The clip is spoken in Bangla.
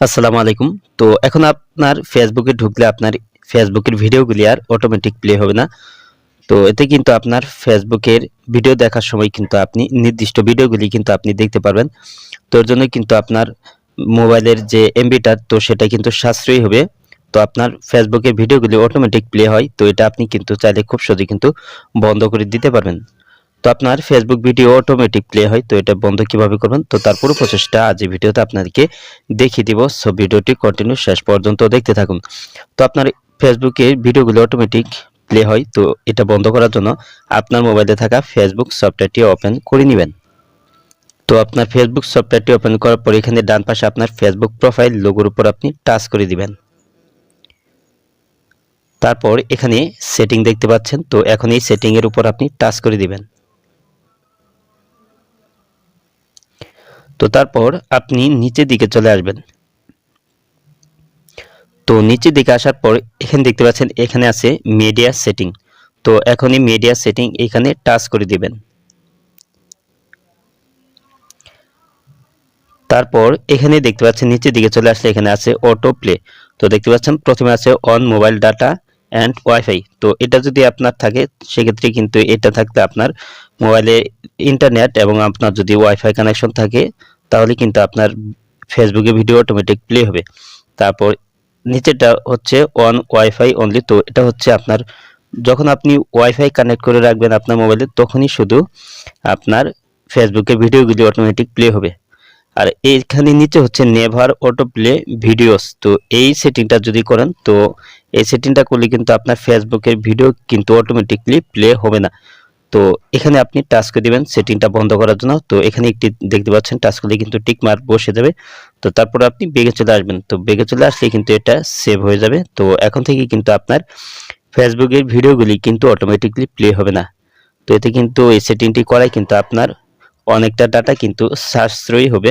আসসালামু আলাইকুম। তো এখন আপনার ফেসবুকে ঢুকলে আপনার ফেসবুকের ভিডিওগুলি আর অটোমেটিক প্লে হবে না। তো এতে কিন্তু আপনার ফেসবুকের ভিডিও দেখার সময় কিন্তু আপনি নির্দিষ্ট ভিডিওগুলি কিন্তু আপনি দেখতে পারবেন। তো এর জন্য কিন্তু আপনার মোবাইলের যে এমবিটা তো সেটা কিন্তু সাশ্রয়ী হবে। তো আপনার ফেসবুকের ভিডিওগুলি অটোমেটিক প্লে হয়। তো এটা আপনি কিন্তু চাইলে খুব সহজে কিন্তু বন্ধ করে দিতে পারবেন। তো আপনার ফেসবুক ভিডিও অটোমেটিক প্লে হয়, তো এটা বন্ধ কীভাবে করবেন? তো তার পুরো প্রচেষ্টা আজ এই ভিডিওতে আপনাদেরকে দেখিয়ে দিব। সো ভিডিওটি কন্টিনিউ শেষ পর্যন্ত দেখতে থাকুন। তো আপনার ফেসবুকে ভিডিওগুলো অটোমেটিক প্লে হয়, তো এটা বন্ধ করার জন্য আপনার মোবাইলে থাকা ফেসবুক সফটওয়্যারটি ওপেন করে নেবেন। তো আপনার ফেসবুক সফটওয়্যারটি ওপেন করার পর এখানে ডান পাশে আপনার ফেসবুক প্রোফাইল লোগোর উপর আপনি টাচ করে দিবেন। তারপর এখানে সেটিং দেখতে পাচ্ছেন, তো এখন এই সেটিং এর উপর আপনি টাচ করে দিবেন। তো তারপর আপনি নিচের দিকে চলে আসবেন। তো নিচের দিকে আসার পর এখানে দেখতে পাচ্ছেন এখানে আছে মিডিয়া সেটিং তো এখনই মিডিয়া সেটিং এখানে টাচ করে দিবেন। তারপর এখানে দেখতে পাচ্ছেন নিচের দিকে চলে আসলে এখানে আছে অটো প্লে তো দেখতে পাচ্ছেন প্রথমে আছে on mobile data and wifi তো এটা যদি আপনার থাকে, সেক্ষেত্রে কিন্তু এটা থাকতে আপনার মোবাইলে ইন্টারনেট এবং আপনার যদি ওয়াইফাই কানেকশন থাকে, তাহলে কিন্তু আপনার ফেসবুকে ভিডিও অটোমেটিক প্লে হবে। তারপর নিচেটা হচ্ছে অন ওয়াইফাই অনলি তো এটা হচ্ছে আপনার, যখন আপনি ওয়াইফাই কানেক্ট করে রাখবেন আপনার মোবাইলে, তখনই শুধু আপনার ফেসবুকে ভিডিওগুলি অটোমেটিক প্লে হবে। আর এইখানে নিচে হচ্ছে নেভার অটো প্লে ভিডিওস তো এই সেটিংটা যদি করেন, তো এই সেটিংটা করলে কিন্তু আপনার ফেসবুকের ভিডিও কিন্তু অটোমেটিকলি প্লে হবে না। তো এখানে আপনি টাচ করে দিবেন সেটিংটা বন্ধ করার জন্য। তো এখানে একটি দেখতে পাচ্ছেন টাচ করলে কিন্তু টিক মার্ক বসে যাবে। তো তারপর আপনি বেগে চলে আসবেন। তো বেগে চলে আসলে কিন্তু এটা সেভ হয়ে যাবে। তো এখন থেকে কিন্তু আপনার ফেসবুকের ভিডিওগুলি কিন্তু অটোমেটিকলি প্লে হবে না। তো এতে কিন্তু এই সেটিংটি করায় কিন্তু আপনার অনেকটা ডাটা কিন্তু সাশ্রয়ী হবে।